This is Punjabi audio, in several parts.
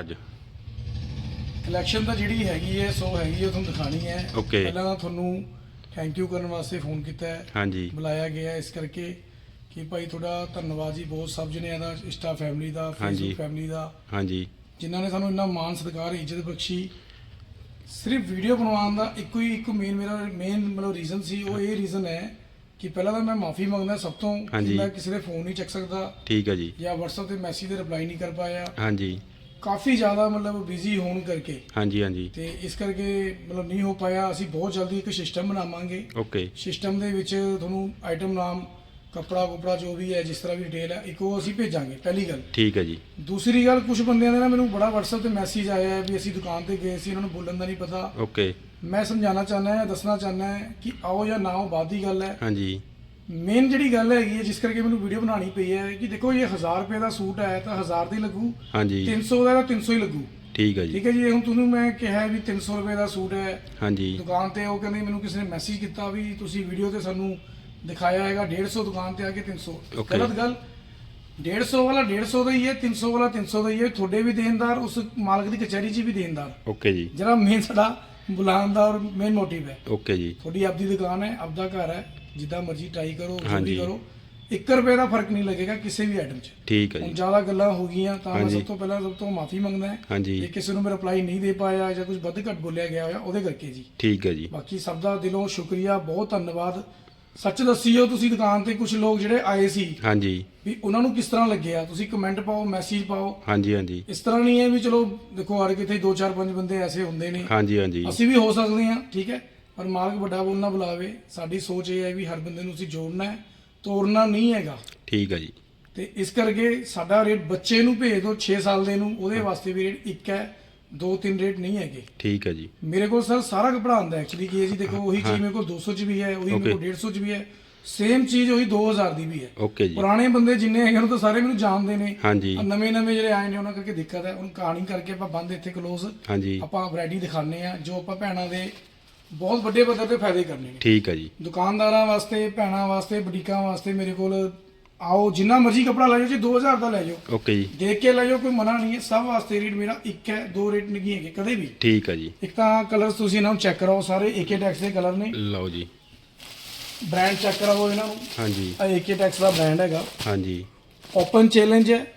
ਅੱਜ। ਕਲੈਕਸ਼ਨ ਤਾਂ ਜਿਹੜੀ ਹੈਗੀ ਹੈ ਸੋ ਹੈਗੀ ਹੈ ਤੁਹਾਨੂੰ ਦਿਖਾਣੀ ਹੈ। Okay. ਪਹਿਲਾਂ ਤਾਂ ਤੁਹਾਨੂੰ ਥੈਂਕ ਯੂ ਕਰਨ ਵਾਸਤੇ ਫੋਨ ਕੀਤਾ ਹੈ। ਹਾਂਜੀ। ਬੁਲਾਇਆ ਗਿਆ ਹੈ ਇਸ ਕਰਕੇ ਕਿ ਭਾਈ ਤੁਹਾਡਾ ਧੰਨਵਾਦ ਜੀ ਬਹੁਤ ਸਭ ਜਣਿਆਂ ਦਾ ਇੰਸਟਾ ਫੈਮਿਲੀ ਦਾ ਹਾਂਜੀ। ਫੇਸਬੁੱਕ ਫੈਮਿਲੀ ਦਾ। ਹਾਂਜੀ। ਜਿਨ੍ਹਾਂ ਨੇ ਸਾਨੂੰ ਇੰਨਾ ਮਾਣ ਸਤਿਕਾਰ ਇੱਜ਼ਤ ਬਖਸ਼ੀ। ਸਿਰਫ ਵੀਡੀਓ ਬਣਵਾਉਣ ਦਾ ਇੱਕੋ ਹੀ ਇੱਕ ਮੇਨ ਮੇਰਾ ਮੇਨ ਮਤਲਬ ਰੀਜ਼ਨ ਸੀ ਉਹ ਇਹ ਰੀਜ਼ਨ ਹੈ ਕਿ ਪਹਿਲਾਂ ਤਾਂ ਮੈਂ ਮਾਫੀ ਮੰਗਦਾ ਸਭ ਤੋਂ ਕਿ ਹਾਂਜੀ। ਮੈਂ ਕਿਸੇ ਦੇ ਫੋਨ ਨਹੀਂ ਚੱਕ ਸਕਦਾ। ਠੀਕ ਹੈ ਜੀ। ਜਾਂ WhatsApp ਤੇ ਮੈਸੇਜ ਦੇ ਰਿਪਲਾਈ ਨਹੀਂ ਕਰ ਪਾਇਆ। ਹਾਂਜੀ। ਕਾਫੀ ਜ਼ਿਆਦਾ ਮਤਲਬ ਬਿਜ਼ੀ ਹੋਣ ਕਰਕੇ। ਹਾਂਜੀ ਹਾਂਜੀ। ਤੇ ਇਸ ਕਰਕੇ ਮਤਲਬ ਨਹੀਂ ਹੋ ਪਾਇਆ। ਅਸੀਂ ਬਹੁਤ ਜਲਦੀ ਇੱਕ ਸਿਸਟਮ ਬਣਾਵਾਂਗੇ। ਓਕੇ। ਸਿਸਟਮ ਦੇ ਵਿੱਚ ਤੁਹਾਨੂੰ ਆਈਟਮ ਨਾਮ ਕਪੜਾ ਕੁਪੜਾ ਜੋ ਵੀ ਹੈ ਜਿਸ ਤਰ੍ਹਾਂ ਵੀ ਡਿਟੇਲ ਹੈ ਇੱਕ ਉਹ ਅਸੀਂ ਭੇਜਾਂਗੇ ਪਹਿਲੀ ਗੱਲ। ਠੀਕ ਹੈ ਜੀ। ਦੂਸਰੀ ਗੱਲ ਕੁਝ ਬੰਦਿਆਂ ਦੇ ਨਾ ਮੈਨੂੰ ਬੜਾ WhatsApp ਤੇ ਮੈਸੇਜ ਆਇਆ ਹੈ ਵੀ ਅਸੀਂ ਦੁਕਾਨ ਤੇ ਗਏ ਸੀ ਉਹਨਾਂ ਨੂੰ ਬੋਲਣ ਦਾ ਨਹੀਂ ਪਤਾ। ਓਕੇ। ਮੈਂ ਸਮਝਾਉਣਾ ਚਾਹੁੰਦਾ ਹਾਂ ਦੱਸਣਾ ਚਾਹੁੰਦਾ ਹਾਂ ਕਿ ਆਓ ਜਾਂ ਨਾ ਆਓ ਬਾਅਦ ਦੀ ਗੱਲ ਹੈ। ਹਾਂਜੀ। ਮੇਨ ਜਿਹੜੀ ਗੱਲ ਹੈਗੀ ਹੈ ਜਿਸ ਕਰਕੇ ਮੈਨੂੰ ਵੀਡੀਓ ਬਣਾਉਣੀ ਪਈ ਹੈ ਕਿ ਦੇਖੋ ਇਹ 1000 ਰੁਪਏ ਦਾ ਸੂਟ ਹੈ ਤਾਂ 1000 ਦਾ ਲੱਗੂ ਹਾਂਜੀ। 300 ਦਾ ਤਾਂ 300 ਹੀ ਲੱਗੂ। ਠੀਕ ਹੈ ਜੀ। ਠੀਕ ਹੈ ਜੀ ਹੁਣ ਤੁਹਾਨੂੰ ਮੈਂ ਕਿਹਾ ਵੀ 300 ਰੁਪਏ ਦਾ ਸੂਟ ਹੈ। ਹਾਂਜੀ। ਦੁਕਾਨ ਤੇ ਉਹ ਕਹਿੰਦੇ ਮੈਨੂੰ ਕਿਸੇ ਨੇ ਮੈਸੇਜ ਕੀਤਾ ਵੀ ਤੁਸੀਂ ਵੀਡੀਓ ਤੇ ਸਾਨੂੰ ਦਿਖਾਇਆ ਹੈਗਾ 150 ਦੁਕਾਨ ਤੇ ਆ ਕੇ 300 Okay. ਗਲਤ ਗੱਲ 150 ਵਾਲਾ 150 ਦਾ ਹੀ ਹੈ 300 ਵਾਲਾ 300 ਦਾ ਹੀ ਹੈ ਤੁਹਾਡੇ ਵੀ ਦੇਣਦਾਰ ਉਸ ਮਾਲਕ ਦੀ ਕਚਹਿਰੀ 'ਚ ਵੀ ਦੇਣਦਾਰ। ਓਕੇ ਜੀ। ਜਿਹੜਾ ਮੇਨ ਸਾਡਾ ਬੁਲਾਉਣ ਦਾ ਔਰ ਮੇਨ ਮੋਟਿਵ ਹੈ। ਓਕੇ ਜੀ। ਤੁਹਾਡੀ ਆਪਦੀ ਦੁਕਾਨ ਹੈ ਆਪਦਾ ਘਰ ਹੈ। ਜਿੱਦਾਂ ਮਰਜ਼ੀ ਟਰਾਈ ਕਰੋ ਜੋ ਹਾਂਜੀ। ਕਰੋ 1 ਰੁਪਏ ਦਾ ਫ਼ਰਕ ਨਹੀਂ ਲੱਗੇਗਾ ਕਿਸੇ ਵੀ ਆਈਟਮ 'ਚ। ਠੀਕ ਹੈ ਹੁਣ ਜੀ। ਜ਼ਿਆਦਾ ਗੱਲਾਂ ਹੋ ਗਈਆਂ ਤਾਂ ਮੈਂ ਹਾਂਜੀ। ਸਭ ਤੋਂ ਪਹਿਲਾਂ ਸਭ ਤੋਂ ਮਾਫੀ ਮੰਗਦਾ ਹਾਂ ਹਾਂਜੀ। ਜੇ ਕਿਸੇ ਨੂੰ ਮੈਂ ਰਿਪਲਾਈ ਨਹੀਂ ਦੇ ਪਾਇਆ ਜਾਂ ਕੁਝ ਵੱਧ ਘੱਟ ਬੋਲਿਆ ਗਿਆ ਹੋਇਆ ਉਹਦੇ ਕਰਕੇ ਜੀ। ਠੀਕ ਹੈ ਜੀ। ਬਾਕੀ ਸਭ ਦਾ ਦਿਲੋਂ ਸ਼ੁਕਰੀਆ ਬਹੁਤ ਧੰਨਵਾਦ। ਸੱਚ ਦੱਸਿਓ ਤੁਸੀਂ ਦੁਕਾਨ ਤੇ ਕੁਝ ਲੋਕ ਜਿਹੜੇ ਆਏ ਸੀ ਹਾਂਜੀ। ਵੀ ਉਹਨਾਂ ਨੂੰ ਕਿਸ ਤਰ੍ਹਾਂ ਲੱਗਿਆ? ਤੁਸੀਂ ਕਮੈਂਟ ਪਾਓ ਮੈਸੇਜ ਪਾਓ। ਹਾਂਜੀ ਹਾਂਜੀ। ਇਸ ਤਰ੍ਹਾਂ ਨਹੀਂ ਹੈ ਵੀ ਚਲੋ ਦੇਖੋ ਹਰ ਕਿਤੇ 2-4-5 ਬੰਦੇ ਐਸੇ ਹੁੰਦੇ ਨੇ। ਹਾਂਜੀ ਹਾਂਜੀ। ਅਸੀਂ ਵੀ ਹੋ ਸਕਦੇ ਹਾਂ ਠੀਕ ਹੈ? ਪਰ ਮਾਲਕ ਵੱਡਾ ਬੋਲਣਾ ਬੁਲਾਵੇ। ਸਾਡੀ ਸੋਚ ਇਹ ਹੈ ਵੀ ਹਰ ਬੰਦੇ ਨੂੰ ਅਸੀਂ ਜੋੜਨਾ ਹੈ ਤੋੜਨਾ ਨਹੀਂ ਹੈਗਾ। ਠੀਕ ਹੈ ਜੀ। ਤੇ ਇਸ ਕਰਕੇ ਸਾਡਾ ਰੇਟ ਬੱਚੇ ਨੂੰ ਭੇਜ ਦਿਓ 6 ਸਾਲ ਦੇ ਨੂੰ ਉਹਦੇ ਵਾਸਤੇ ਵੀ ਰੇਟ ਇੱਕ ਹੈ ਦੋ ਤਿੰਨ ਰੇਟ ਨਹੀਂ ਹੈਗੇ। ਠੀਕ ਹੈ ਜੀ। ਮੇਰੇ ਕੋਲ ਸਰ ਸਾਰਾ ਕਪੜਾ ਆਉਂਦਾ ਐਕਚੁਅਲੀ ਕੀ ਹੈ ਜੀ ਦੇਖੋ ਉਹੀ ਚੀਜ਼ ਮੇਰੇ ਕੋਲ 200 ਚ ਵੀ ਹੈ ਉਹੀ ਮੇਰੇ ਕੋਲ 150 ਚ ਵੀ ਹੈ। ਸੇਮ ਚੀਜ਼ ਉਹੀ 2000 ਦੀ ਵੀ ਹੈ। ਓਕੇ ਜੀ। ਪੁਰਾਣੇ ਬੰਦੇ ਜਿੰਨੇ ਹੈਗੇ ਤਾਂ ਸਾਰੇ ਮੈਨੂੰ ਜਾਣਦੇ ਨੇ। ਹਾਂਜੀ। ਨਵੇਂ ਨਵੇਂ ਜਿਹੜੇ ਆਏ ਨੇ ਉਹਨਾਂ ਕਰਕੇ ਦਿੱਕਤ ਹੈ। ਹੁਣ ਕਹਾਣੀ ਕਰਕੇ ਆਪਾਂ ਬੰਦ ਇੱਥੇ ਕਲੋਜ਼ ਹਾਂਜੀ। ਆਪਾਂ ਵੈਰਾਈਟੀ ਦਿਖਾਣੇ ਆ ਜੋ ਆਪਾਂ ਭੈਣਾਂ ਦੇ ਬਹੁਤ ਵੱਡੇ ਪੱਧਰ ਤੇ ਫਾਇਦੇ ਕਰਨੇ ਨੇ। ਠੀਕ ਹੈ ਜੀ। ਦੁਕਾਨਦਾਰਾਂ ਵਾਸਤੇ ਭੈਣਾਂ ਵਾਸਤੇ ਬੁਟੀਕਾਂ ਵਾਸਤੇ ਮੇਰੇ ਕੋਲ ਆਓ ਜਿੰਨਾ ਮਰਜ਼ੀ ਕਪੜਾ ਲੈ ਜਾਓ ਜੀ 2000 ਦਾ ਲੈ ਜਾਓ। ਓਕੇ ਜੀ। ਦੇਖ ਕੇ ਲੈ ਜਾਓ ਕੋਈ ਮਨਾ ਨਹੀਂ ਹੈ। ਸਭ ਵਾਸਤੇ ਰੇਟ ਮੇਰਾ ਇੱਕ ਹੈ ਦੋ ਰੇਟ ਨਹੀਂ ਹੈਗੇ ਕਦੇ ਵੀ। ਠੀਕ ਹੈ ਜੀ। ਇੱਕ ਤਾਂ ਕਲਰਸ ਤੁਸੀਂ ਇਹਨਾਂ ਨੂੰ ਚੈੱਕ ਕਰਾਓ ਸਾਰੇ ਏਕੇ ਟੈਕਸ ਦੇ ਕਲਰ ਨੇ। ਲਓ ਜੀ। ਬ੍ਰਾਂਡ ਚੈੱਕ ਕਰਾਓ ਇਹਨਾਂ ਨੂੰ। ਹਾਂਜੀ। ਆ ਏਕੇ ਟੈਕਸ ਦਾ ਬ੍ਰਾਂਡ ਹੈਗਾ। ਹਾਂਜੀ। ਓਪਨ ਚੈਲੰਜ ਹੈ।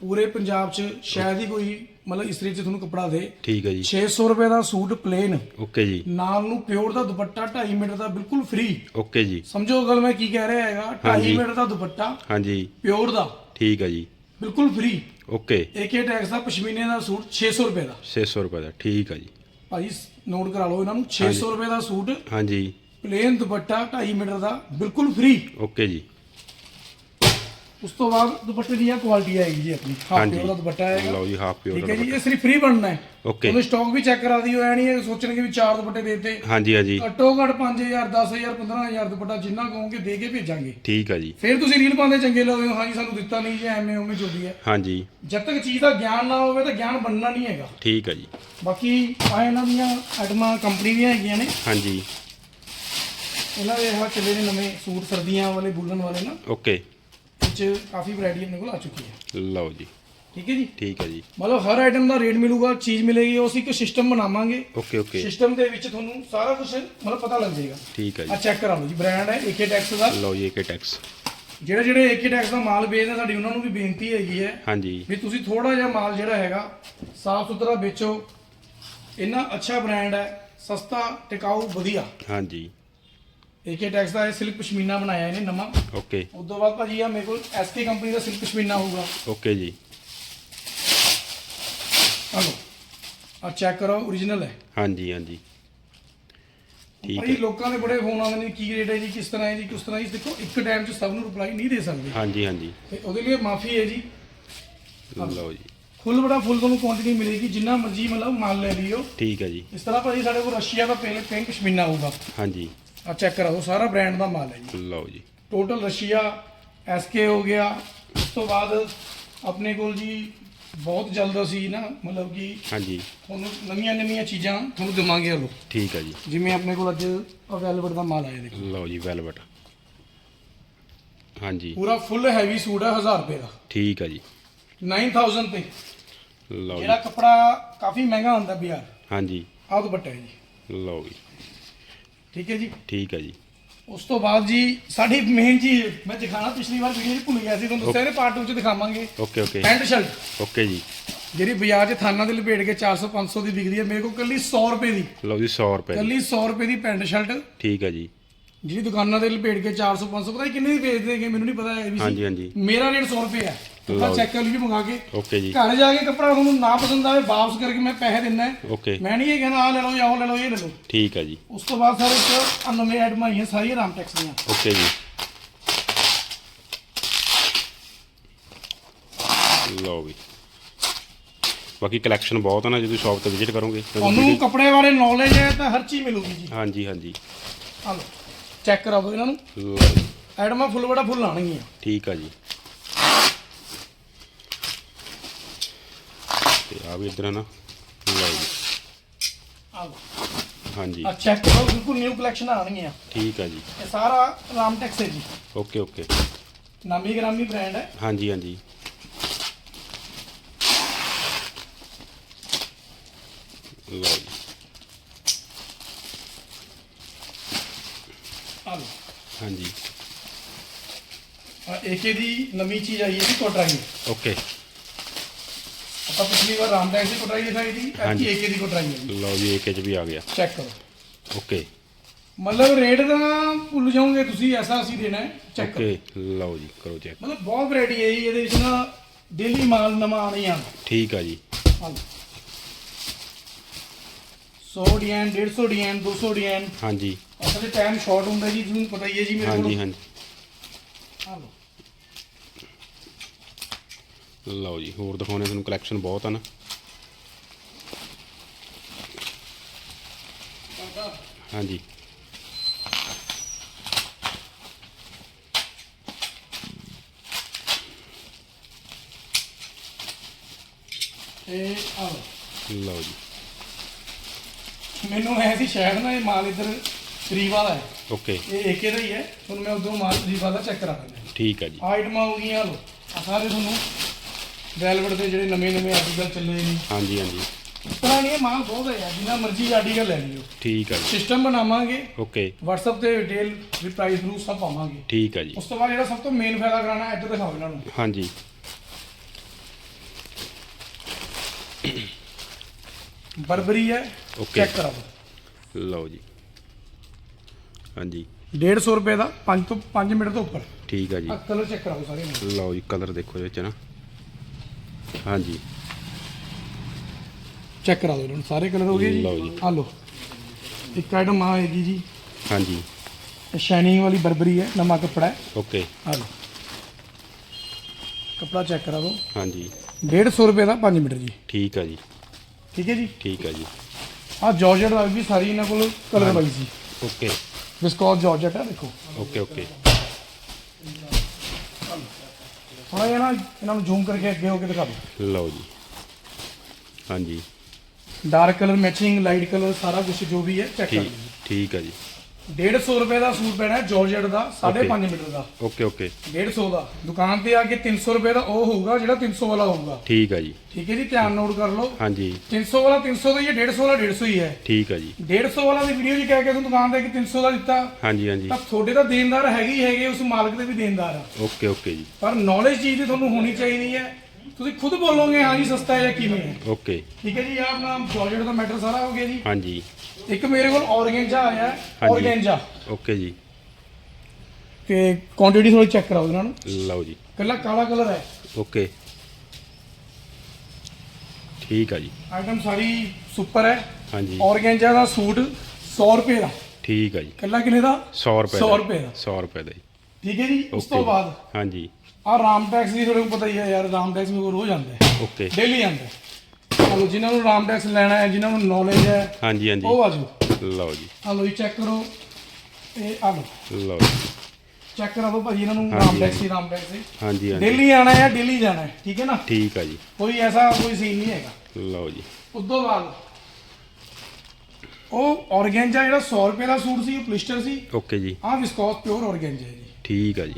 ਪੂਰੇ ਪੰਜਾਬ 'ਚ ਸ਼ਾਇਦ ਹੀ ਕੋਈ ਮਤਲਬ ਇਸ ਰੇਟ 'ਚ ਤੁਹਾਨੂੰ ਕੱਪੜਾ ਦੇ। ਠੀਕ ਹੈ ਜੀ। 600 ਰੁਪਏ ਦਾ ਸੂਟ ਪਲੇਨ ਓਕੇ ਜੀ। ਨਾਲ ਨੂੰ ਪਿਓਰ ਦਾ ਦੁਪੱਟਾ 2.5 ਮੀਟਰ ਦਾ ਬਿਲਕੁਲ ਫ੍ਰੀ ਓਕੇ ਜੀ। ਸਮਝੋ ਗੱਲ ਮੈਂ ਕੀ ਕਹਿ ਰਿਹਾ ਹੈਗਾ? 2.5 ਹਾਂਜੀ। ਮੀਟਰ ਦਾ ਦੁਪੱਟਾ। ਹਾਂਜੀ। ਪਿਓਰ ਦਾ। ਠੀਕ ਹੈ ਜੀ। ਬਿਲਕੁਲ ਫ੍ਰੀ ਓਕੇ। ਏਕੇ ਟੈਕਸ ਦਾ ਪਸ਼ਮੀਨੇ ਦਾ ਸੂਟ 600 ਰੁਪਏ ਦਾ। 600 ਰੁਪਏ ਦਾ। ਠੀਕ ਹੈ ਜੀ। ਭਾਜੀ ਨੋਟ ਕਰਾ ਲਓ ਇਹਨਾਂ ਨੂੰ। 600 ਰੁਪਏ ਦਾ ਸੂਟ। ਹਾਂਜੀ। ਪਲੇਨ ਦੁਪੱਟਾ 2.5 ਮੀਟਰ ਦਾ। ਬਿਲਕੁਲ ਫ੍ਰੀ ਓਕੇ ਜੀ। ਉਸ ਤੋਂ ਬਾਅਦ ਦੁਪੱਟੇ ਦੀ ਆ ਕੁਆਲਿਟੀ ਆਏਗੀ ਜੀ ਆਪਣੀ ਹਾਫ ਹਾਂਜੀ। ਪਿਓਰ ਦਾ ਦੁਪੱਟਾ ਆਏਗਾ। ਲਓ ਜੀ ਹਾਫ ਪਿਓਰ ਠੀਕ ਦਾ ਹੈ ਜੀ ਇਹ ਸਿਰਫ ਫ੍ਰੀ ਬਣਨਾ ਹੈ। ਓਕੇ ਉਹਨੂੰ ਸਟਾਕ ਵੀ ਚੈੱਕ ਕਰਾ ਦਿਓ ਐ ਨਹੀਂ ਇਹ ਸੋਚਣਗੇ ਵੀ ਚਾਰ ਦੁਪੱਟੇ ਦੇ ਦਿੱਤੇ। ਹਾਂਜੀ ਹਾਂਜੀ। ਘੱਟੋ ਘੱਟ 5000 10000 15000 ਦੁਪੱਟਾ ਜਿੰਨਾ ਕਹੋਗੇ ਦੇ ਕੇ ਭੇਜਾਂਗੇ। ਠੀਕ ਹੈ ਜੀ। ਫਿਰ ਤੁਸੀਂ ਰੀਲ ਪਾਉਂਦੇ ਚੰਗੇ ਲੱਗਦੇ ਹੋ ਹਾਂਜੀ ਸਾਨੂੰ ਦਿੱਤਾ ਨਹੀਂ ਜੀ ਐਵੇਂ ਉਵੇਂ ਜੁੜੀ ਹੈ। ਹਾਂਜੀ। ਜਦ ਤੱਕ ਚੀਜ਼ ਦਾ ਗਿਆਨ ਨਾ ਹੋਵੇ ਤਾਂ ਗਿਆਨ ਬਣਨਾ ਨਹੀਂ ਹੈਗਾ। ਠੀਕ ਹੈ ਜੀ। ਬਾਕੀ ਆ ਇਹਨਾਂ ਦੀਆਂ ਆਈਟਮਾਂ ਕੰਪਨੀ ਦੀਆਂ ਹੈਗੀਆਂ ਨੇ। ਹਾਂਜੀ। ਇਹਨਾਂ ਦੇ ਆਹ ਚੱਲੇ ਨੇ ਨਵੇਂ ਸੂਟ ਸਰਦੀਆਂ ਵਾਲੇ ਬੁਲਨ ਵਾਲੇ ਨਾ। ਓਕੇ ਵਿੱਚ ਕਾਫੀ ਵੈਰਾਈਟੀ ਆਪਣੇ ਕੋਲ ਆ ਚੁੱਕੀ ਹੈ। ਲਓ ਜੀ। ਠੀਕ ਹੈ ਜੀ? ਠੀਕ ਹੈ ਜੀ। ਮਤਲਬ ਹਰ ਆਈਟਮ ਦਾ ਰੇਟ ਮਿਲੂਗਾ ਚੀਜ਼ ਮਿਲੇਗੀ ਉਹ ਅਸੀਂ ਇੱਕ ਸਿਸਟਮ ਬਣਾਵਾਂਗੇ। ਓਕੇ ਓਕੇ ਸਿਸਟਮ ਦੇ ਵਿੱਚ ਤੁਹਾਨੂੰ ਸਾਰਾ ਕੁਝ ਮਤਲਬ ਪਤਾ ਲੱਗ ਜਾਏਗਾ। ਠੀਕ ਹੈ ਆ ਜੀ ਚੈੱਕ ਕਰਾ ਲਓ ਜੀ ਬ੍ਰਾਂਡ ਹੈ ਏਕੇ ਟੈਕਸ ਦਾ। ਲਓ ਜੀ ਏਕੇ ਟੈਕਸ ਜਿਹੜੇ ਜਿਹੜੇ ਏਕੇ ਟੈਕਸ ਦਾ ਮਾਲ ਵੇਚਦੇ ਆ, ਸਾਡੀ ਉਹਨਾਂ ਨੂੰ ਵੀ ਬੇਨਤੀ ਹੈਗੀ ਹੈ ਹਾਂਜੀ। ਵੀ ਤੁਸੀਂ ਥੋੜਾ ਜਿਹਾ ਮਾਲ ਜਿਹੜਾ ਹੈਗਾ ਸਾਫ਼ ਸੁਥਰਾ ਵੇਚੋ। ਇੰਨਾ ਅੱਛਾ ਬ੍ਰਾਂਡ ਹੈ ਸਸਤਾ ਟਿਕਾਊ ਵਧੀਆ। ਹਾਂਜੀ। ਏਕੇ ਟੈਕਸ ਦਾ ਇਹ ਸਿਲਕ ਪਸ਼ਮੀਨਾ ਬਣਾਇਆ ਇਹਨੇ ਨਵਾਂ। ਓਕੇ ਉਸ ਤੋਂ ਬਾਅਦ ਭਾਜੀ ਆ ਮੇਰੇ ਕੋਲ ਐਸਕੇ ਕੰਪਨੀ ਦਾ ਸਿਲਕ ਪਸ਼ਮੀਨਾ ਹੋਊਗਾ। ਓਕੇ ਜੀ। ਆ ਲਓ ਆ ਚੈੱਕ ਕਰੋ origignal ਹੈ। ਹਾਂਜੀ ਹਾਂਜੀ। ਠੀਕ ਭਾਈ ਲੋਕਾਂ ਦੇ ਬੜੇ ਫੋਨ ਆਉਂਦੇ ਨੇ ਕੀ ਰੇਟ ਹੈ ਜੀ ਕਿਸ ਤਰ੍ਹਾਂ ਹੈ ਜੀ ਕਿਸ ਤਰ੍ਹਾਂ ਹੈ ਜੀ ਦੇਖੋ ਇੱਕ ਟਾਈਮ 'ਚ ਸਭ ਨੂੰ ਰਿਪਲਾਈ ਨਹੀਂ ਦੇ ਸਕਦੇ। ਹਾਂਜੀ ਹਾਂਜੀ। ਤੇ ਉਹਦੇ ਲਈ ਮਾਫੀ ਹੈ ਜੀ। ਲਓ ਜੀ। ਫੁੱਲ ਬੜਾ ਫੁੱਲ ਤੁਹਾਨੂੰ ਕੁਆਂਟੀਟੀ ਮਿਲੇਗੀ ਜਿੰਨਾ ਮਰਜ਼ੀ ਮਤਲਬ ਮਾਲ ਲੈ ਲਿਓ। ਠੀਕ ਹੈ ਜੀ। ਇਸ ਤਰ੍ਹਾਂ ਭਾਜੀ ਸਾਡੇ ਕੋਲ ਰਸ਼ੀਆ ਦਾ ਪਿੰਕ ਪਸ਼ਮੀਨਾ ਹੋਊਗਾ। ਹਾਂਜੀ। ਆ ਚੈੱਕ ਕਰਾਓ ਸਾਰਾ ਬ੍ਰਾਂਡ ਦਾ ਮਾਲ ਹੈ ਜੀ। ਲਓ ਜੀ। ਟੋਟਲ ਰਸ਼ੀਆ ਐਸਕੇ ਹੋ ਗਿਆ। ਉਸ ਤੋਂ ਬਾਅਦ ਆਪਣੇ ਕੋਲ ਜੀ ਬਹੁਤ ਜਲਦ ਅਸੀਂ ਨਾ ਮਤਲਬ ਕਿ ਹਾਂਜੀ। ਤੁਹਾਨੂੰ ਨਵੀਆਂ ਨਵੀਆਂ ਚੀਜ਼ਾਂ ਤੁਹਾਨੂੰ ਦੇਵਾਂਗੇ ਹਲੋ। ਠੀਕ ਹੈ ਜੀ। ਜਿਵੇਂ ਆਪਣੇ ਕੋਲ ਅੱਜ ਅਵੇਲੇਬਲ ਦਾ ਮਾਲ ਆਇਆ ਦੇਖੋ। ਲਓ ਜੀ ਵੈਲਵਟ ਹਾਂਜੀ। ਪੂਰਾ ਫੁੱਲ ਹੈਵੀ ਸੂਟ ਹੈ 1000 ਰੁਪਏ ਦਾ। ਠੀਕ ਹੈ ਜੀ। 9000 ਤੇ। ਲਓ ਜਿਹੜਾ ਜੀ। ਕੱਪੜਾ ਕਾਫੀ ਮਹਿੰਗਾ ਹੁੰਦਾ ਬਾਜ਼ਾਰ। ਹਾਂਜੀ। ਆਹ ਦੁਪੱਟਾ ਹੈ ਜੀ। ਲਓ ਜੀ। ਠੀਕ ਹੈ ਜੀ? ਠੀਕ ਹੈ ਜੀ। ਉਸ ਤੋਂ ਬਾਅਦ ਜੀ ਸਾਡੀ ਮੇਨ ਚੀਜ਼ ਮੈਂ ਦਿਖਾਣਾ ਪਿਛਲੀ ਵਾਰ ਵੀਡੀਓ ਭੁੱਲ ਗਿਆ ਸੀ ਤੁਹਾਨੂੰ ਦੱਸਿਆ ਨੇ ਪਾਰਟ 2 'ਚ ਦਿਖਾਵਾਂਗੇ। Okay okay. Pant shirt okay ਜੀ। ਜਿਹੜੀ ਬਾਜ਼ਾਰ 'ਚ ਥਾਨਾਂ ਦੇ ਲਪੇਟ ਕੇ 400 500 ਦੀ ਵਿਕਦੀ ਹੈ ਮੇਰੇ ਕੋਲ ਕੱਲੀ 100 ਰੁਪਏ ਦੀ। ਲਓ ਜੀ 100 ਰੁਪਏ। ਕੱਲੀ 100 ਰੁਪਏ ਦੀ ਪੈਂਟ ਸ਼ਰਟ ਠੀਕ ਹੈ ਜੀ। ਜਿਹੜੀ ਦੁਕਾਨਾਂ ਦੇ ਲਪੇਟ ਕੇ 400 500 ਪਤਾ ਕਿੰਨੇ ਦੀ ਵੇਚਦੇ ਹੈਗੇ ਮੈਨੂੰ ਨਹੀਂ ਪਤਾ ਇਹ ਵੀ ਹਾਂਜੀ ਹਾਂਜੀ। ਮੇਰਾ ਰੇਟ 100 ਰੁਪਏ ਹੈ ਲਓ ਜੀ। ਚੈੱਕ ਕਰ ਲਈਏ ਮੰਗਾ ਕੇ। ਓਕੇ ਜੀ। ਘਰ ਜਾ ਕੇ ਕੱਪੜਾ ਤੁਹਾਨੂੰ ਨਾ ਪਸੰਦ ਆਵੇ ਵਾਪਸ ਕਰਕੇ ਮੈਂ ਪੈਸੇ ਦਿੰਦਾ ਓਕੇ। ਮੈਂ ਨਹੀਂ ਇਹ ਕਹਿੰਦਾ ਆ ਲੈ ਲਓ ਜਾਂ ਉਹ ਲੈ ਲਓ ਇਹ ਲੈ ਲਓ। ਠੀਕ ਹੈ ਜੀ। ਉਸ ਤੋਂ ਬਾਅਦ ਸਾਰੇ ਇੱਕ ਆਹ ਨਵੇਂ ਆਈਟਮਾਂ ਆਈਆਂ ਸਾਰੀਆਂ ਰਾਮ ਟੈਕਸ ਦੀਆਂ। ਓਕੇ ਜੀ। ਲਓ ਵੀ। ਬਾਕੀ ਕਲੈਕਸ਼ਨ ਬਹੁਤ ਹੈ ਨਾ ਜਦੋਂ ਸ਼ਾਪ ਤੇ ਵਿਜ਼ਿਟ ਕਰੋਗੇ ਤਾਂ ਤੁਹਾਨੂੰ ਕੱਪੜੇ ਬਾਰੇ ਨੌਲੇਜ ਹੈ ਤਾਂ ਹਰ ਚੀਜ਼ ਮਿਲੂਗੀ ਜੀ। ਹਾਂਜੀ ਹਾਂਜੀ। ਆ ਲਓ ਚੈੱਕ ਕਰਾ ਦਿਓ ਇਹਨਾਂ ਨੂੰ। ਲਓ ਜੀ। ਆਈਟਮਾਂ ਫੁੱਲ ਬੜਾ ਫੁੱਲ ਆਣਗੀਆਂ ਠੀਕ ਆ ਜੀ। ਤੇ ਆ ਵੀ ਇਧਰ ਨਾ। ਲਓ ਜੀ। ਆ ਲਓ ਹਾਂਜੀ। ਆ ਚੈੱਕ ਕਰੋ ਬਿਲਕੁਲ ਨਿਊ ਕਲੈਕਸ਼ਨ ਆਣਗੀਆਂ ਠੀਕ ਆ ਜੀ। ਇਹ ਸਾਰਾ ਰਾਮ ਟੈਕਸ ਹੈ ਜੀ। Okay okay. ਨਾਮੀ ਗ੍ਰਾਮੀ ਬ੍ਰਾਂਡ ਹੈ। ਹਾਂਜੀ ਹਾਂਜੀ। ਲਓ ਜੀ। ਆ ਲਓ ਹਾਂਜੀ। ਆ ਏਕੇ ਦੀ ਨਵੀਂ ਚੀਜ਼ ਆਈ ਹੈ ਜੀ ਕੋਟਰਾਈ ਓਕੇ। ਆਪਾਂ ਪਿਛਲੀ ਵਾਰ ਰਾਮ ਟੈਕਸ ਦੀ ਕੋਟਰਾਈ ਦਿਖਾਈ ਸੀ ਹਾਂਜੀ। ਐਤਕੀ ਏਕੇ ਦੀ ਕੋਟਰਾਈ ਹੈ ਲਓ ਜੀ ਏਕੇ ਚ ਵੀ ਆ ਗਿਆ। ਚੈੱਕ ਕਰੋ। ਓਕੇ। ਮਤਲਬ ਰੇਟ ਦਾ ਭੁੱਲ ਜਾਓਗੇ ਤੁਸੀਂ ਐਸਾ ਅਸੀਂ ਦੇਣਾ ਹੈ। ਚੈੱਕ ਕਰੋ। ਓਕੇ ਲਓ ਜੀ ਕਰੋ ਚੈੱਕ। ਮਤਲਬ ਬਹੁਤ ਵੈਰਾਈਟੀ ਹੈ ਜੀ ਇਹਦੇ ਵਿੱਚ ਨਾ ਡੇਲੀ ਮਾਲ ਨਵਾਂ ਆਣੀ ਆ ਠੀਕ ਆ ਜੀ। ਆ ਲਓ 100 ਡੀਐਨ 150 ਡੀਐਨ 200 ਡੀਐਨ ਹਾਂਜੀ। ਅਸਲ ਟਾਈਮ ਸ਼ਾਰਟ ਹੁੰਦਾ ਜੀ ਤੁਹਾਨੂੰ ਪਤਾ ਹੀ ਹੈ ਜੀ ਮੇਰੇ ਹਾਂਜੀ ਕੋਲ। ਹਾਂਜੀ ਆ ਲਓ। ਲਓ ਜੀ ਹੋਰ ਦਿਖਾਉਣੇ ਤੁਹਾਨੂੰ ਕਲੈਕਸ਼ਨ ਬਹੁਤ ਆ ਨਾ। ਹਾਂਜੀ। ਇਹ ਆ ਲਓ ਜੀ। ਮੈਨੂੰ ਐ ਸੀ ਸ਼ਾਇਦ ਨਾ ਇਹ ਮਾਲ ਇੱਧਰ ਰੀਵਾ ਦਾ ਹੈ। ਓਕੇ। ਇਹ ਏਕੇ ਦਾ ਹੀ ਹੈ। ਤੁਹਾਨੂੰ ਮੈਂ ਉਧਰੋਂ ਮਾਲ ਰੀਵਾ ਦਾ ਚੈੱਕ ਕਰਾ ਦਿੰਦਾ। ਠੀਕ ਆ ਜੀ। ਆਈਟਮਾਂ ਹੋ ਗਈਆਂ ਲੋ ਆ ਸਾਰੇ ਤੁਹਾਨੂੰ ਵੈਲਵਟ ਦੇ ਜਿਹੜੇ ਨਵੇਂ ਨਵੇਂ ਆਰਟੀਕਲ ਚੱਲੇ ਨੇ। ਹਾਂਜੀ ਹਾਂਜੀ। ਇਹ ਮਾਲ ਬਹੁਤ ਹੈ ਜਿੰਨਾ ਮਰਜ਼ੀ ਆਰਟੀਕਲ ਲੈ ਲਿਓ। ਠੀਕ ਆ ਜੀ। ਸਿਸਟਮ ਬਣਾਵਾਂਗੇ ਓਕੇ। WhatsApp ਤੇ ਡਿਟੇਲ ਵੀ ਪ੍ਰਾਈਸ ਨੂੰ ਸਭ ਪਾਵਾਂਗੇ। ਠੀਕ ਆ ਜੀ। ਉਸ ਤੋਂ ਬਾਅਦ ਜਿਹੜਾ ਸਭ ਤੋਂ ਮੇਨ ਫਾਇਦਾ ਕਰਾਣਾ ਇੱਧਰ ਦਿਖਾਓ ਇਹਨਾਂ ਨੂੰ। ਹਾਂਜੀ। ਬਰਬਰੀ ਹੈ Okay. ਚੈੱਕ ਕਰਾਓ। ਲਓ ਜੀ। ਹਾਂਜੀ। 150 ਰੁਪਏ ਦਾ 5 ਤੋਂ 5 ਮਿੰਟ ਤੋਂ ਉੱਪਰ। ਠੀਕ ਆ ਜੀ। ਆ ਕਲਰ ਚੈੱਕ ਕਰਾਓ ਸਾਰੇ ਨੂੰ। ਲਓ ਜੀ ਕਲਰ ਦੇਖੋ ਇਹਦੇ ਵਿੱਚ ਨਾ। ਹਾਂਜੀ। ਚੈੱਕ ਕਰਾ ਦਿਓ ਇਹਨਾਂ ਨੂੰ ਸਾਰੇ ਕਲਰ ਹੋ ਗਏ ਜੀ? ਲਓ ਜੀ। ਆ ਲਓ। ਇੱਕ ਆਈਟਮ ਆ ਹੈਗੀ ਜੀ। ਹਾਂਜੀ। ਸ਼ਾਈਨਿੰਗ ਵਾਲੀ ਬਰਬਰੀ ਹੈ ਨਵਾਂ ਕੱਪੜਾ ਹੈ। ਓਕੇ। ਆ ਲਓ। ਕੱਪੜਾ ਚੈੱਕ ਕਰਾ ਦਿਓ। ਹਾਂਜੀ। 150 ਰੁਪਏ ਦਾ 5 ਮੀਟਰ ਜੀ। ਠੀਕ ਆ ਜੀ। ਠੀਕ ਹੈ ਜੀ? ਠੀਕ ਆ ਜੀ। ਆ ਜਾਰਜਟ ਦਾ ਵੀ ਸਾਰੀ ਇਹਨਾਂ ਕੋਲ ਕਲਰ ਵਾਈ ਸੀ ਓਕੇ। ਵਿਸਕੋਸ ਜਾਰਜਟ ਹੈ ਦੇਖੋ। Okay okay. ਥੋੜਾ ਜਿਹਾ ਨਾ ਇਹਨਾਂ ਨੂੰ ਜ਼ੂਮ ਕਰਕੇ ਅੱਗੇ ਹੋ ਕੇ ਦਿਖਾ ਦਿਓ। ਲਓ ਜੀ। ਹਾਂਜੀ। Dark colour matching light colour ਸਾਰਾ ਕੁਝ ਜੋ ਵੀ ਹੈ ਚੈੱਕ ਕਰ ਠੀਕ ਠੀਕ ਆ ਜੀ। ਲਓ 150 ਰੁਪਏ ਦਾ ਸੂਟ ਪੈਣਾ ਜਾਰਜਟ ਦਾ 5.5 ਮੀਟਰ ਦਾ। ਓਕੇ ਓਕੇ 150 ਦਾ। ਦੁਕਾਨ ਤੇ ਆ ਕੇ 300 ਰੁਪਏ ਦਾ ਉਹ ਹੋਊਗਾ ਜਿਹੜਾ 300 ਵਾਲਾ ਹੋਊਗਾ। ਠੀਕ ਆ ਜੀ। ਠੀਕ ਹੈ ਜੀ ਧਿਆਨ ਨੋਟ ਕਰ ਲਓ। ਹਾਂਜੀ। 300 ਵਾਲਾ 300 ਦਾ ਹੀ ਹੈ 150 ਵਾਲਾ 150 ਹੀ ਹੈ। ਠੀਕ ਆ ਜੀ। 150 ਵਾਲਾ ਦੀ ਵੀਡੀਓ ਜੀ ਕਹਿ ਕੇ ਤੁਹਾਨੂੰ ਦੁਕਾਨ ਤੇ ਕਿ 300 ਦਾ ਦਿੱਤਾ। ਹਾਂਜੀ ਹਾਂਜੀ। ਤਾਂ ਤੁਹਾਡੇ ਤਾਂ ਦੇਣਦਾਰ ਹੈਗੇ ਹੀ ਹੈਗੇ ਉਸ ਮਾਲਕ ਦੇ ਵੀ ਦੇਣਦਾਰ ਆ। ਓਕੇ ਓਕੇ ਜੀ। ਪਰ ਨੌਲੇਜ ਚੀਜ਼ ਦੀ ਤੁਹਾਨੂੰ ਹੋਣੀ ਚਾਹੀਦੀ ਹੈ। ਤੁਸੀਂ ਖੁਦ ਬੋਲੋਗੇ ਹਾਂ ਜੀ ਸਸਤਾ ਹੈ ਜਾਂ ਕਿਵੇਂ ਹੈ। ਓਕੇ ਠੀਕ ਹੈ ਜੀ ਆਹ ਆਪਣਾ ਜਾਰਜਟ ਦਾ ਮੈਟਰ ਸਾਰਾ ਹੋ ਗਿਆ ਜੀ। ਹਾਂਜੀ। ਇੱਕ ਮੇਰੇ ਕੋਲ ਔਰਗੈਂਜਾ ਆਇਆ ਹੈ ਹਾਂਜੀ। ਔਰਗੈਂਜਾ। ਓਕੇ ਜੀ। ਤੇ ਕੁਆਂਟੀਟੀ ਥੋੜੀ ਚੈੱਕ ਕਰਾਓ ਇਹਨਾਂ ਨੂੰ। ਲਓ ਜੀ। ਕੱਲਾ ਕਾਲਾ ਕਲਰ ਹੈ। ਓਕੇ। ਠੀਕ ਆ ਜੀ। ਆਈਟਮ ਸਾਰੀ ਸੁਪਰ ਹੈ। ਹਾਂਜੀ। ਔਰਗੈਂਜਾ ਦਾ ਸੂਟ 100 ਰੁਪਏ ਦਾ। ਠੀਕ ਆ ਜੀ। ਕੱਲਾ ਕਿੰਨੇ ਦਾ? 100 ਰੁਪਏ 100 ਦਾ। ਰੁਪਏ ਦਾ। 100 ਰੁਪਏ ਦਾ ਜੀ। ਠੀਕ ਹੈ ਜੀ ਉਸ ਤੋਂ। ਬਾਅਦ ਹਾਂਜੀ। ਆ ਰਾਮ ਟੈਕਸ ਦੀ ਤੁਹਾਨੂੰ ਪਤਾ ਹੀ ਹੈ ਯਾਰ ਰਾਮ ਟੈਕਸ ਮੇਰੇ ਕੋਲ ਰੋਜ਼ ਆਉਂਦਾ ਓਕੇ। ਡੇਲੀ ਆਉਂਦਾ ਹੈ ਚਲੋ ਜਿਨ੍ਹਾਂ ਨੂੰ ਰਾਮ ਟੈਕਸ ਲੈਣਾ ਹੈ ਜਿਨ੍ਹਾਂ ਨੂੰ ਨੌਲੇਜ ਹੈ ਹਾਂਜੀ ਹਾਂਜੀ। ਉਹ ਆ ਜਾਓ। ਲਓ ਜੀ। ਆ ਲਓ ਜੀ ਚੈੱਕ ਕਰੋ। ਇਹ ਆ ਲਓ। ਲਓ ਜੀ। ਚੈੱਕ ਕਰਾ ਦਿਓ ਭਾਜੀ ਇਹਨਾਂ ਨੂੰ ਰਾਮ ਟੈਕਸ ਹੀ ਰਾਮ ਟੈਕਸ ਹੀ ਹਾਂਜੀ ਹਾਂਜੀ। ਡੇਲੀ ਆਣਾ ਹੈ ਡੇਲੀ ਜਾਣਾ ਹੈ? ਠੀਕ ਹੈ ਨਾ? ਠੀਕ ਆ ਜੀ। ਕੋਈ ਐਸਾ ਕੋਈ ਸੀਨ ਨਹੀਂ ਹੈਗਾ। ਲਓ ਜੀ। ਤੋਂ ਬਾਅਦ ਉਹ ਔਰਗੈਂਜਾ ਜਿਹੜਾ 100 ਰੁਪਏ ਦਾ ਸੂਟ ਸੀ ਉਹ ਪਲਿਸਟਰ ਸੀ। ਓਕੇ ਜੀ। ਆਹ ਵਿਸਕੋਸ ਪਿਓਰ ਔਰਗੈਂਜਾ ਹੈ ਜੀ। ਠੀਕ ਆ ਜੀ।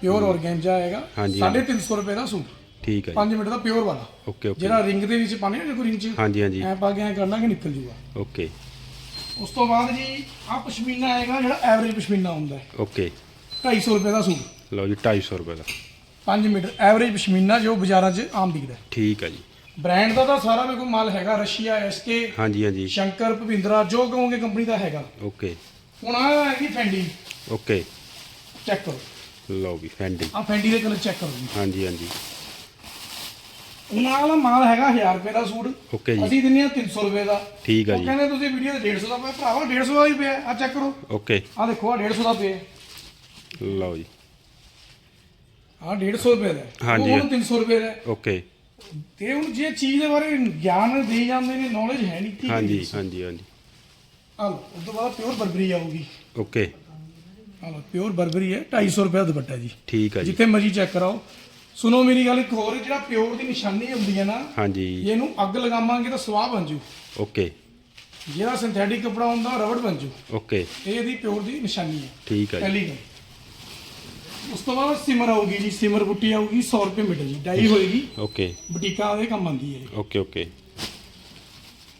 ਪਿਓਰ ਔਰਗੈਂਜਾ ਆਏਗਾ ਹਾਂਜੀ, 350 ਰੁਪਏ ਦਾ ਸੂਟ। ਠੀਕ ਹੈ ਜੀ। 5 ਮੀਟਰ ਦਾ ਪਿਓਰ ਵਾਲਾ। ਓਕੇ ਓਕੇ ਜਿਹੜਾ ਰਿੰਗ ਦੇ ਵਿੱਚ ਪਾਣੇ ਨਾ ਕੋਈ ਰਿੰਗ ਚ ਹਾਂਜੀ ਹਾਂਜੀ। ਐ ਪਾ ਕੇ ਐ ਕਰਨਾ ਕਿ ਨਿਕਲ ਜੂਗਾ। ਓਕੇ ਉਸ ਤੋਂ ਬਾਅਦ ਜੀ ਆ ਪਸ਼ਮੀਨਾ ਆਏਗਾ ਜਿਹੜਾ ਐਵਰੇਜ ਪਸ਼ਮੀਨਾ ਹੁੰਦਾ ਹੈ। ਓਕੇ 250 ਰੁਪਏ ਦਾ ਸੂਟ। ਲਓ ਜੀ 250 ਰੁਪਏ ਦਾ। 5 ਮੀਟਰ ਐਵਰੇਜ ਪਸ਼ਮੀਨਾ ਜੋ ਬਾਜ਼ਾਰਾਂ 'ਚ ਆਮ ਦਿਖਦਾ ਠੀਕ ਹੈ ਜੀ। ਬ੍ਰਾਂਡ ਦਾ ਤਾਂ ਸਾਰਾ ਮੇਰੇ ਕੋਲ ਮਾਲ ਹੈਗਾ ਰਸ਼ੀਆ ਐਸਕੇ ਹਾਂਜੀ ਹਾਂਜੀ। ਸ਼ੰਕਰ ਭਵਿੰਦਰਾ ਜੋ ਕਹੋਗੇ ਕੰਪਨੀ ਦਾ ਹੈਗਾ। ਓਕੇ ਹੁਣ ਆ ਹੈਗੀ ਫੈਂਡੀ ਓਕੇ ਚੈੱਕ ਕਰੋ। ਲਓ ਵੀ ਫੈਂਡੀ ਆ ਫੈਂਡੀ ਦੇ ਕਲਰ ਚੈੱਕ ਕਰੋ ਜੀ। ਹਾਂਜੀ ਹਾਂਜੀ। ਉਹਨਾਂ ਵਾਲਾ ਮਾਲ ਹੈਗਾ 1000 ਰੁਪਏ ਦਾ ਸੂਟ। ਓਕੇ ਜੀ। ਅਸੀਂ ਦਿੰਨੇ ਆ 300 ਰੁਪਏ ਦਾ। ਠੀਕ ਹੈ ਉਹ ਜੀ। ਕਹਿੰਦੇ ਤੁਸੀਂ ਵੀਡੀਓ ਤੇ 150 ਦਾ ਪਿਆ ਭਰਾਵਾ 150 ਦਾ ਹੀ ਪਿਆ। ਆ ਚੈੱਕ ਕਰੋ। ਓਕੇ। ਆ ਦੇਖੋ ਆ 150 ਦਾ ਪਿਆ। ਲਓ ਜੀ। ਆ 150 ਰੁਪਏ ਦਾ ਹੈ। ਹਾਂਜੀ। ਉਹ ਹੁਣ 300 ਰੁਪਏ ਦਾ ਹੈ। ਓਕੇ। ਤੇ ਹੁਣ ਜੇ ਚੀਜ਼ ਦੇ ਬਾਰੇ ਗਿਆਨ ਦੇ ਜਾਂਦੇ ਨੇ ਨੌਲੇਜ ਹੈ ਨਹੀਂ ਕੀ ਹਾਂਜੀ? ਹਾਂਜੀ ਹਾਂਜੀ। ਆ ਲਓ ਉਸ ਤੋਂ ਬਾਅਦ ਪਿਓਰ ਬਰਬਰੀ ਆਊਗੀ। ਓਕੇ। ਆ ਲਓ ਪਿਓਰ ਬਰਬਰੀ ਹੈ। 250 ਰੁਪਏ ਦਾ ਦੁਪੱਟਾ ਜੀ। ਠੀਕ ਹੈ ਜੀ। ਜਿੱਥੇ ਮਰਜ਼ੀ ਚੈੱਕ ਕਰਾਓ। ਸੁਣੋ ਮੇਰੀ ਗੱਲ ਇੱਕ ਹੋਰ ਜਿਹੜਾ ਪਿਓਰ ਦੀ ਨਿਸ਼ਾਨੀ ਹੁੰਦੀ ਹੈ ਨਾ ਹਾਂਜੀ। ਇਹਨੂੰ ਅੱਗ ਲਗਾਵਾਂਗੇ ਤਾਂ ਸਵਾਹ ਬਣ ਜੂ। ਓਕੇ। ਜਿਹੜਾ ਸਿੰਥੈਟਿਕ ਕੱਪੜਾ ਹੁੰਦਾ ਰਬੜ ਬਣ ਜੂ। ਓਕੇ। ਇਹ ਇਹਦੀ ਪਿਓਰ ਦੀ ਨਿਸ਼ਾਨੀ ਹੈ। ਠੀਕ ਹੈ ਜੀ। ਪਹਿਲੀ ਗੱਲ ਉਸ ਤੋਂ ਬਾਅਦ ਸਿਮਰ ਆਊਗੀ ਜੀ ਸਿਮਰ ਬੁੱਟੀ ਆਊਗੀ 100 ਰੁਪਏ ਮੀਟਰ ਜੀ ਡਾਈ ਹੋਏਗੀ। ਓਕੇ। ਬੁਟੀਕਾਂ ਦੇ ਕੰਮ ਆਉਂਦੀ ਹੈ। ਇਹ। Okay okay.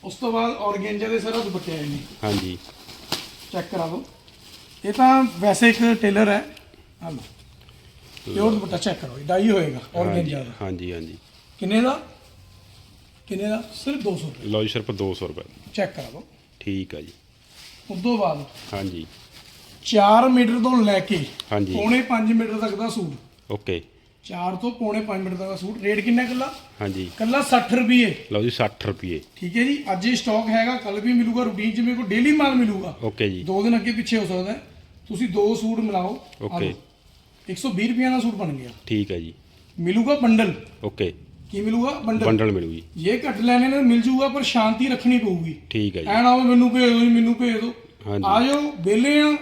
ਉਸ ਤੋਂ ਬਾਅਦ ਔਰਗੇਂਜਾ ਦੇ ਸਾਰਾ ਦੁਪੱਟੇ ਆਏ ਨੇ। ਹਾਂਜੀ। ਚੈੱਕ ਕਰਾ ਲਓ ਇਹ ਤਾਂ ਵੈਸੇ ਇੱਕ ਟੇਲਰ ਹੈ। ਆ ਲਓ। ਪਿਓਰ ਦੁਪੱਟਾ ਚੈੱਕ ਕਰੋ ਡਾਈ ਹੋਏਗਾ ਔਰਗੇਂਜਾ ਦਾ ਹਾਂਜੀ ਹਾਂਜੀ ਕਿੰਨੇ ਦਾ? ਕਿੰਨੇ ਦਾ? ਸਿਰਫ 200 ਰੁਪਏ। ਲਓ ਜੀ ਸਿਰਫ 200 ਰੁਪਏ। ਚੈੱਕ ਕਰਾ ਲਓ ਠੀਕ ਹੈ ਜੀ। ਉਸ ਤੋਂ ਬਾਅਦ ਹਾਂਜੀ। 4 ਮੀਟਰ ਤੋਂ ਲੈ ਕੇ ਹਾਂਜੀ। ਪੌਣੇ 5 ਮੀਟਰ ਤੱਕ ਦਾ ਸੂਟ। ਓਕੇ। 4 ਤੋਂ ਪੌਣੇ 5 ਮੀਟਰ ਤੱਕ ਦਾ ਸੂਟ। ਰੇਟ ਕਿੰਨਾ ਕੱਲਾ? ਹਾਂਜੀ। ਕੱਲਾ 60 ਰੁਪਏ। ਲਓ ਜੀ 60 ਰੁਪਏ। ਠੀਕ ਹੈ ਜੀ ਅੱਜ ਇਹ ਸਟਾਕ ਹੈਗਾ ਕੱਲ ਵੀ ਮਿਲੂਗਾ ਰੂਟੀਨ ਚ ਮੇਰੇ ਕੋਲ ਡੇਲੀ ਮਾਲ ਮਿਲੂਗਾ। ਓਕੇ ਜੀ। ਦੋ ਦਿਨ ਅੱਗੇ ਪਿੱਛੇ ਹੋ ਸਕਦਾ ਹੈ। ਤੁਸੀਂ ਦੋ ਸੂਟ ਮਿਲਾਓ। ਆ ਓਕੇ। ਲਓ। 120 ਰੁਪਏ ਦਾ ਸੂਟ ਬਣ ਗਿਆ। ਠੀਕ ਹੈ ਜੀ। ਮਿਲੂਗਾ ਬੰਡਲ। ਓਕੇ। ਕੀ ਮਿਲੂਗਾ? ਬੰਡਲ। ਬੰਡਲ ਮਿਲੂ ਜੀ ਜੇ ਘੱਟ ਲੈਣੇ ਨੇ ਮਿਲ ਜੂਗਾ ਪਰ ਸ਼ਾਂਤੀ ਰੱਖਣੀ ਪਊਗੀ। ਠੀਕ ਹੈ ਜੀ। ਐ ਨਾ ਹੋਵੇ ਮੈਨੂੰ ਭੇਜ ਦਿਓ ਜੀ ਮੈਨੂੰ ਭੇਜ ਦਿਓ। ਹਾਂਜੀ। ਆ ਜਾਓ ਵਿਹਲੇ ਆ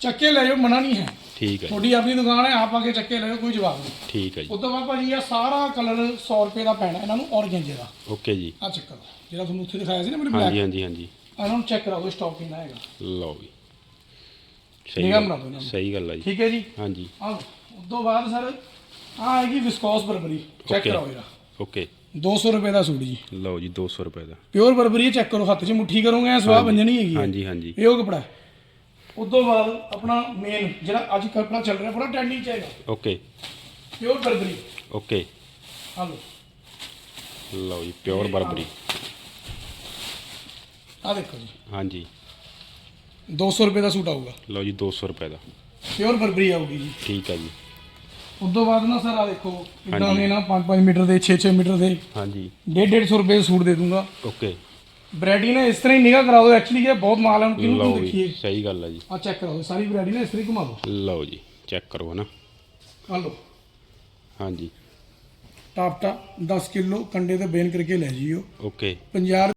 ਚੱਕੇ ਲੈ ਜਾਓ ਮਨਾ ਨਹੀਂ ਹੈ। ਠੀਕ ਹੈ ਜੀ, ਤੁਹਾਡੀ ਆਪਣੀ ਦੁਕਾਨ ਹੈ ਆਪ ਆ ਕੇ ਚੱਕੇ ਲੈ ਜਾਓ ਕੋਈ ਜਵਾਬ ਨਹੀਂ। ਠੀਕ ਹੈ ਜੀ। ਉਸ ਤੋਂ ਬਾਅਦ ਭਾਜੀ ਆ ਸਾਰਾ ਕਲਰ 100 ਰੁਪਏ ਦਾ ਪੈਣਾ ਇਹਨਾਂ ਨੂੰ ਔਰਗੈਂਜੇ ਦਾ ਓਕੇ ਜੀ। ਆ ਚੱਕਰ। ਜਿਹੜਾ ਤੁਹਾਨੂੰ ਉੱਥੇ ਦਿਖਾਇਆ ਸੀ ਨਾ ਮੇਰੇ ਹਾਂਜੀ ਬਲੈਕ ਹਾਂਜੀ ਹਾਂਜੀ। ਇਹਨਾਂ ਨੂੰ ਚੈੱਕ ਕਰਾ ਦਿਓ ਸਟਾਕ ਕਿੰਨਾ ਹੈਗਾ। ਲਓ ਜੀ। ਸਹੀ ਨਿਗਾਹ ਗੱਲ ਬਣਾ ਦਿਓ ਇਹਨਾਂ ਨੂੰ। ਸਹੀ ਗੱਲ ਹੈ ਜੀ। ਠੀਕ ਹੈ ਜੀ? ਹਾਂਜੀ। ਆ ਉਸ ਤੋਂ ਬਾਅਦ ਸਰ ਆ ਆਏਗੀ ਵਿਸਕੋਸ ਬਰਬਰੀ ਚੈੱਕ ਕਰਾਓ ਇਹਦਾ ਓਕੇ 200 ਰੁਪਏ ਦਾ ਸੂਟ ਜੀ। ਲਓ ਜੀ 200 ਰੁਪਏ ਦਾ। ਪਿਓਰ ਬਰਬਰੀ ਚੈੱਕ ਕਰੋ ਹੱਥ 'ਚ ਮੁੱਠੀ ਕਰੋਗੇ ਐ ਸਵਾਹ ਬੰਜਣੀ ਹੈਗੀ ਹੈ। ਹਾਂਜੀ ਹਾਂਜੀ। ਇਹ ਉਹ ਕਪੜਾ ਉਸ ਤੋਂ ਬਾਅਦ ਆਪਣਾ ਮੇਨ ਜਿਹੜਾ ਅੱਜ ਕਪੜਾ ਚੱਲ ਰਿਹਾ ਪੂਰਾ ਟ੍ਰੈਂਡਿੰਗ ਚ ਹੈਗਾ। Okay pure Barbari. ਓਕੇ ਆ ਲਓ। ਲਓ ਜੀ ਪਿਓਰ ਬਰਬਰੀ। ਆ ਦੇਖੋ ਜੀ। ਹਾਂਜੀ। 200 ਰੁਪਏ ਦਾ ਸੂਟ ਆਊਗਾ। ਲਓ ਜੀ 200 ਰੁਪਏ ਦਾ। ਪਿਓਰ ਬਰਬਰੀ ਆਊਗੀ ਜੀ। ਠੀਕ ਹੈ ਜੀ। ਉਸ ਤੋਂ ਬਾਅਦ ਨਾ ਸਰ ਆ ਦੇਖੋ ਇਦਾਂ। ਦੇ ਨਾ 5-5 ਮੀਟਰ ਦੇ 6-6 ਮੀਟਰ ਦੇ। ਹਾਂਜੀ। 150 ਰੁਪਏ ਦੇ ਸੂਟ ਦੇ ਦੂੰਗਾ। ਓਕੇ। ਵੈਰਾਈਟੀ ਨਾ ਇਸ ਤਰ੍ਹਾਂ ਹੀ ਨਿਗਾਹ ਕਰਾ ਦਿਓ ਐਕਚੁਅਲੀ ਇਹ ਬਹੁਤ ਮਾਲ ਹੈ ਕਿਹਨੂੰ ਕਿਹਨੂੰ ਦੇਖੀਏ। ਸਹੀ ਗੱਲ ਹੈ ਜੀ। ਆ ਚੈੱਕ ਕਰਾਓ ਸਾਰੀ ਵੈਰਾਈਟੀ ਨਾ ਇਸ ਤਰ੍ਹਾਂ ਹੀ ਘੁਮਾ ਦਿਓ। ਲਓ ਜੀ ਚੈੱਕ ਕਰੋ ਨਾ ਆ ਲਓ। ਹਾਂਜੀ। ਟਾਪਟਾ 10 ਕਿਲੋ ਕੰਡੇ ਤੇ ਬੇਨ ਕਰਕੇ ਲੈ ਜਿਓ। ਓਕੇ। 50